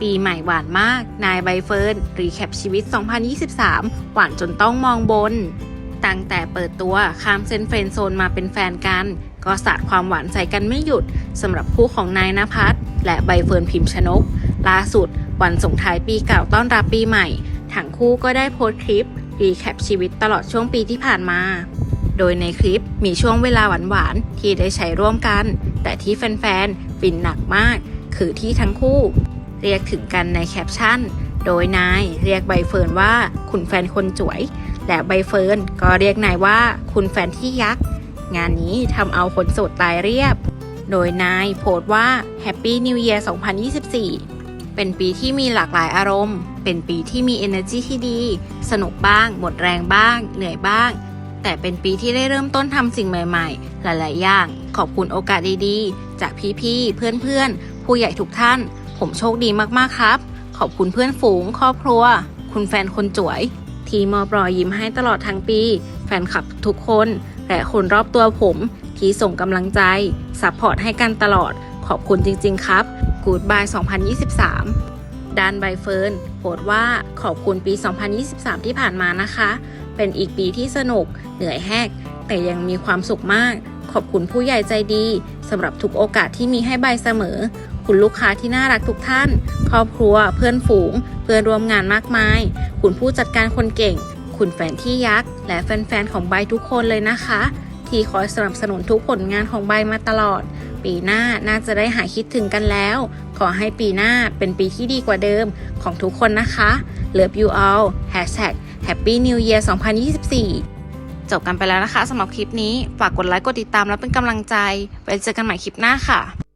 ปีใหม่หวานมาก นายใบเฟิร์น รีแคปชีวิต 2023 หวานจนต้องมองบน ตั้งแต่เปิดตัวข้ามเส้นเฟรนโซนมาเป็นแฟนกัน ก็สาดความหวานใส่กันไม่หยุดสำหรับคู่ของนายนภัสและใบเฟิร์นพิมพ์ชนก ล่าสุด วันส่งท้ายปีเก่าต้อนรับปีใหม่ ทั้งคู่ก็ได้โพสต์คลิป รีแคปชีวิตตลอดช่วงปีที่ผ่านมาโดยในคลิปมีช่วงเวลาหวานๆที่ได้ใช้ร่วมกัน แต่ที่แฟนๆฟินหนักมาก คือที่ทั้งคู่ เรียกถึงกันในแคปชั่น โดยนายเรียกใบเฟิร์นว่าคุณแฟนคนสวย และใบเฟิร์นก็เรียกนายว่าคุณแฟนที่ยักษ์ งานนี้ทำเอาคนโสดตายเรียบ โดยนายโพสต์ว่า Happy New Year 2024 เป็นปีที่มีหลากหลายอารมณ์ เป็นปีที่มี energy ที่ดี สนุกบ้าง หมดแรงบ้าง เหนื่อยบ้างแต่เป็นปีที่ได้เริ่มต้นทำสิ่งใหม่ๆ หลาย ๆ อย่าง ขอบคุณโอกาสดี ๆ จากพี่ ๆ เพื่อน ๆ ผู้ใหญ่ทุกท่าน ผมโชคดีมากๆครับ ขอบคุณเพื่อนฝูง ครอบครัว คุณแฟนคนสวย ที่มอบรอยยิ้มให้ตลอดทั้งปี แฟนคลับทุกคน และคนรอบตัวผม ที่ส่งกำลังใจซัพพอร์ตให้กันตลอด ขอบคุณจริง ๆ ครับ Good Bye 2023ด้านใบเฟิร์นโพสต์ว่าขอบคุณปี 2023 ที่ผ่านมานะคะ เป็นอีกปีที่สนุก เหนื่อยแหก แต่ยังมีความสุขมาก ขอบคุณผู้ใหญ่ใจดีสำหรับทุกโอกาสที่มีให้ใบเสมอ คุณลูกค้าที่น่ารักทุกท่าน ครอบครัว เพื่อนฝูง เพื่อนร่วมงานมากมาย คุณผู้จัดการคนเก่ง คุณแฟนที่ยักษ์ และแฟนๆของใบทุกคนเลยนะคะ ที่คอยสนับสนุนทุกผลงานของใบมาตลอด ปีหน้าน่าจะได้หายคิดถึงกันแล้ว ขอให้ปีหน้าเป็นปีที่ดีกว่าเดิมของทุกคนนะคะ Love you all Hashtag Happy New Year 2024จบกันไปแล้วนะคะสำหรับคลิปนี้ ฝากกดไลค์กดติดตามแล้วเป็นกำลังใจไว้เจอกันใหม่คลิปหน้าค่ะ